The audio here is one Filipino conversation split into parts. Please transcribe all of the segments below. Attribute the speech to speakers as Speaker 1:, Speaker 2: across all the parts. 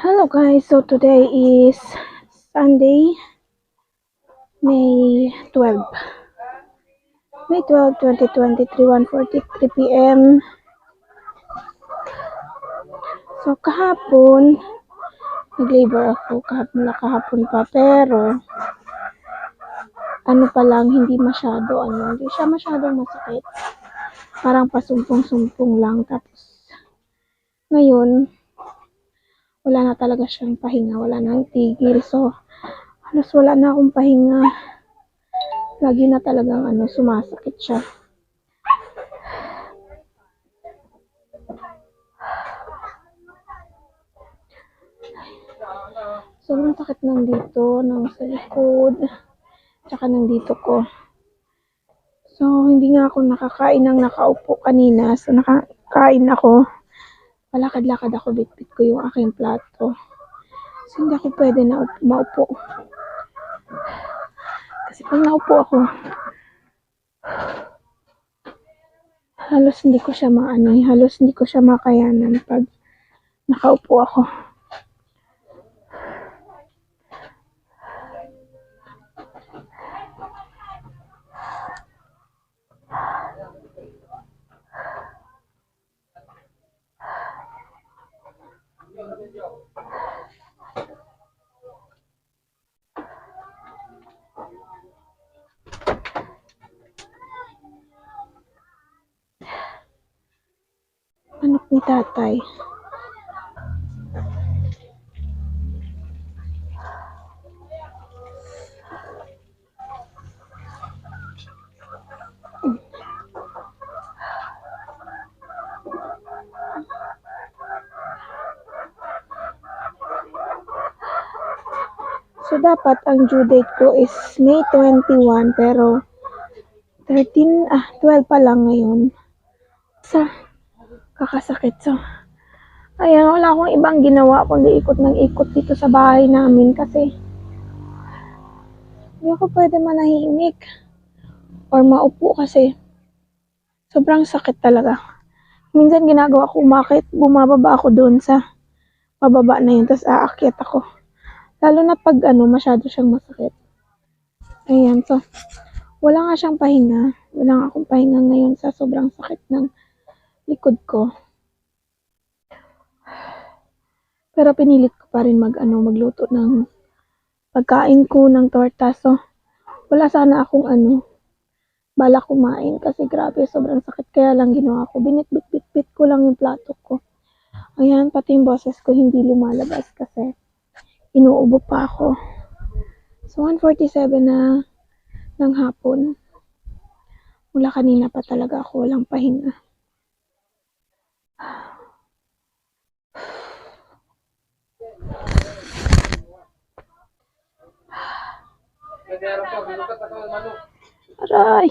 Speaker 1: Hello guys, so today is Sunday, May 12. May 12, 2023, 1.43 p.m. So kahapon, nag-labor ako kahapon na kahapon pa, pero ano pa lang, hindi masyado, ano, hindi siya masyadong masakit. Parang pasumpong-sumpong lang. Tapos, ngayon, wala na talaga siyang pahinga, wala nang tigil. So, halos wala na akong pahinga. Lagi na talagang ano, sumasakit siya. Sobrang sakit ng dito, ng sa likod, tsaka ng dito ko. So, hindi nga ako nakakain ng nakaupo kanina. So, nakakain ako palakad-lakad ako, bitbit ko yung aking plato. So, hindi ako pwede na up- maupo. Kasi pag naupo ako, halos hindi ko siya maano, eh, halos hindi ko siya makayanan pag nakaupo ako. Ni tatay. So, dapat ang due date ko is May 21, pero 13, ah, 12 pa lang ngayon. Sa, kakasakit. So, ayan, wala akong ibang ginawa kundi ikot ng ikot dito sa bahay namin kasi hindi ako pwede manahimik or maupo kasi sobrang sakit talaga. Minsan ginagawa ko umakit, bumababa ako doon sa pababa na yun, tapos aakyat ako. Lalo na pag ano, masyado siyang masakit. Ayan, so, wala nga siyang pahinga. Wala nga akong pahinga ngayon sa sobrang sakit ng likod ko. Pero pinilit ko pa rin mag, ano, magluto ng pagkain ko ng torta. So, wala sana akong ano, bala kumain kasi grabe, sobrang sakit. Kaya lang ginawa ko, binit-bit-bit-bit ko lang yung plato ko. Ayan, pati yung boses ko hindi lumalabas kasi inuubo pa ako. So, 1.47 na ng hapon. Mula kanina pa talaga ako walang pahinga. Aray!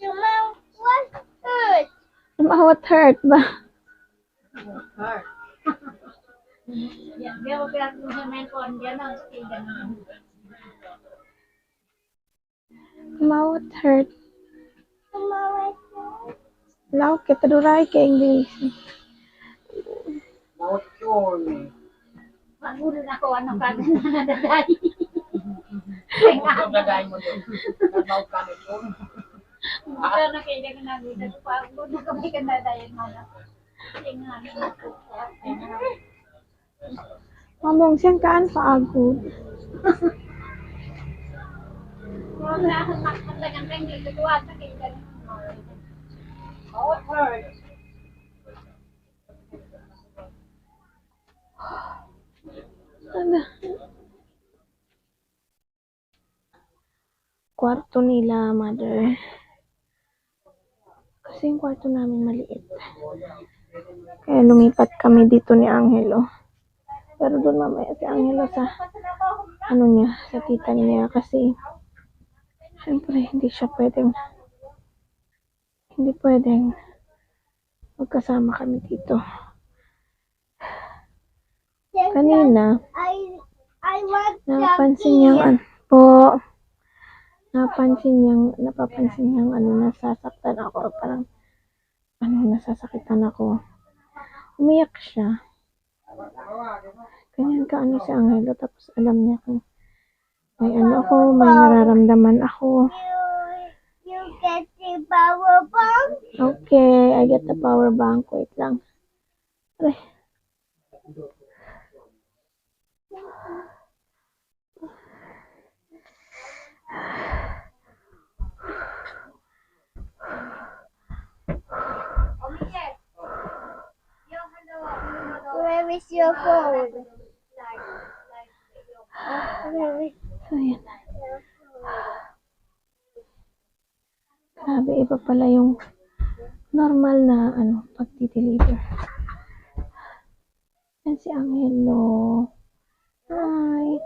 Speaker 1: Kailangan lumawat.
Speaker 2: What hurt?
Speaker 1: Lumawat hurt ba?
Speaker 2: Hurt. Ya, dia mau bilang punya main phone dia nang tidak
Speaker 1: Lumawat hurt. Law kita duray kay English.
Speaker 2: Magulo na ako ano ka na nadaday. Maka na Magkano kayo na namin? Nagpapag ko na kami ka na dahil mana.
Speaker 1: Mamong siyang kaan pa
Speaker 2: ako. Wala, nakakalagang rin dito ko ata kayo na. Oh, it hurts. Ano?
Speaker 1: Kwarto nila, mother. Kasi yung kwarto namin maliit. Kaya lumipat kami dito ni Angelo. Pero doon mamaya si Angelo sa ano niya, sa tita niya kasi syempre hindi siya pwedeng hindi pwedeng magkasama kami dito. Kanina, napansin niyang ano po, napansin niyang, napapansin niyang ano, nasasaktan ako, parang, ano, nasasakitan ako. Umiyak siya. Ganyan ka ano si Angelo, tapos alam niya kung may ano ako, may nararamdaman ako.
Speaker 2: you get the power bomb.
Speaker 1: Okay, I get the power bank. Wait lang. Aray.
Speaker 2: Is your phone? Where is
Speaker 1: So, yan. Grabe, iba pala yung normal na, ano, pagdi-deliver. Yan si Angelo. Hi.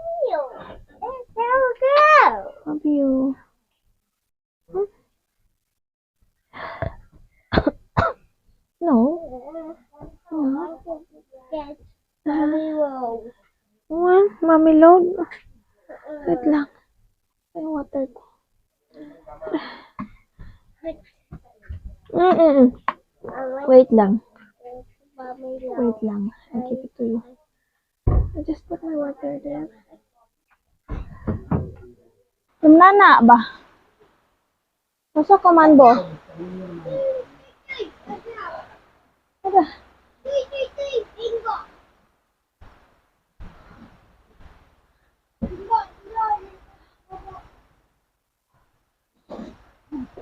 Speaker 1: Love you. Hmm? no. No.
Speaker 2: Get
Speaker 1: Ah,
Speaker 2: roll.
Speaker 1: One, mami load. Wait lang. Ay, water ko. Mm-mm. Wait lang. Wait lang. I'll give it to you. I just put my water there. Yung nana ba? Masa komando?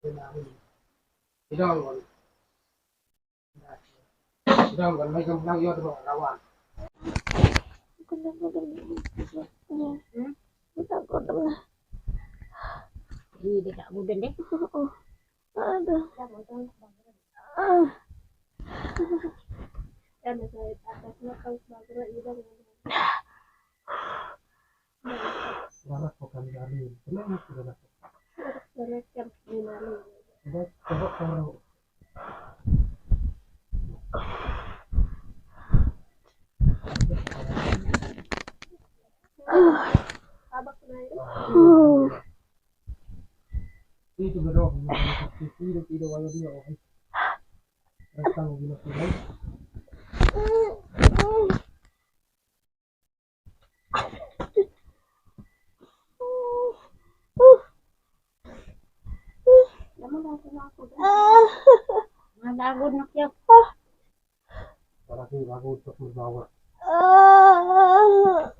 Speaker 3: Idonggon. Idonggon, may gamblang yun mo, rawan.
Speaker 1: Ganda mo ganda. Hmm? Ganda ko na.
Speaker 2: Hindi ka mo din eh.
Speaker 1: Oo. Ada. Ah.
Speaker 2: Ano sa atas na kang bago ibang
Speaker 3: Waras ko kami gali. Kailangan ko na ako.
Speaker 2: sarap kang pinalo.
Speaker 3: Diba, diba, karo.
Speaker 2: Habak na yun.
Speaker 1: Oh.
Speaker 3: Dito daw? Dito, dito, wala dia, okay. Rasa mo gina sila.
Speaker 2: Naman ako na kaya.
Speaker 3: Para kayo untuk magbawa.
Speaker 1: Ah. Ah.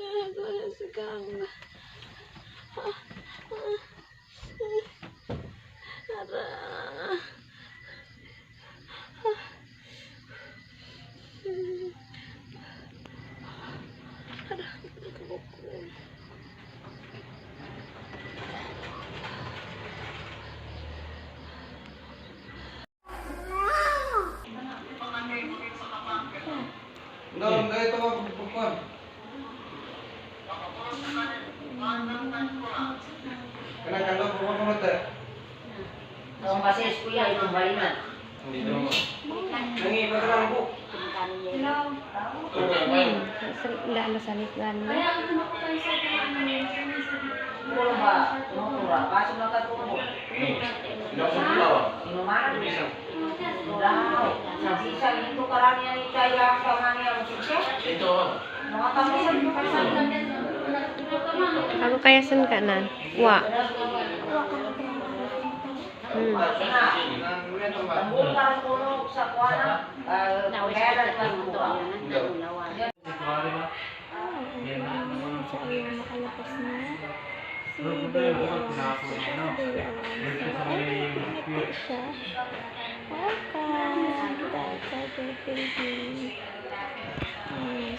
Speaker 1: Ah, ah, ah. Ara.
Speaker 4: Baliman.
Speaker 5: Hindi daw mo. Nangi ba lang ko?
Speaker 6: Hmm.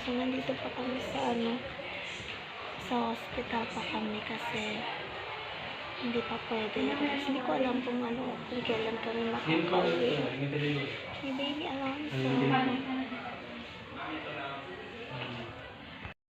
Speaker 1: So nandito pa kami sa ano, sa hospital pa kami kasi hindi pa pwede. Kasi hindi ko alam kung ano, kung kailan kami makakauwi. Ni Baby Alonso.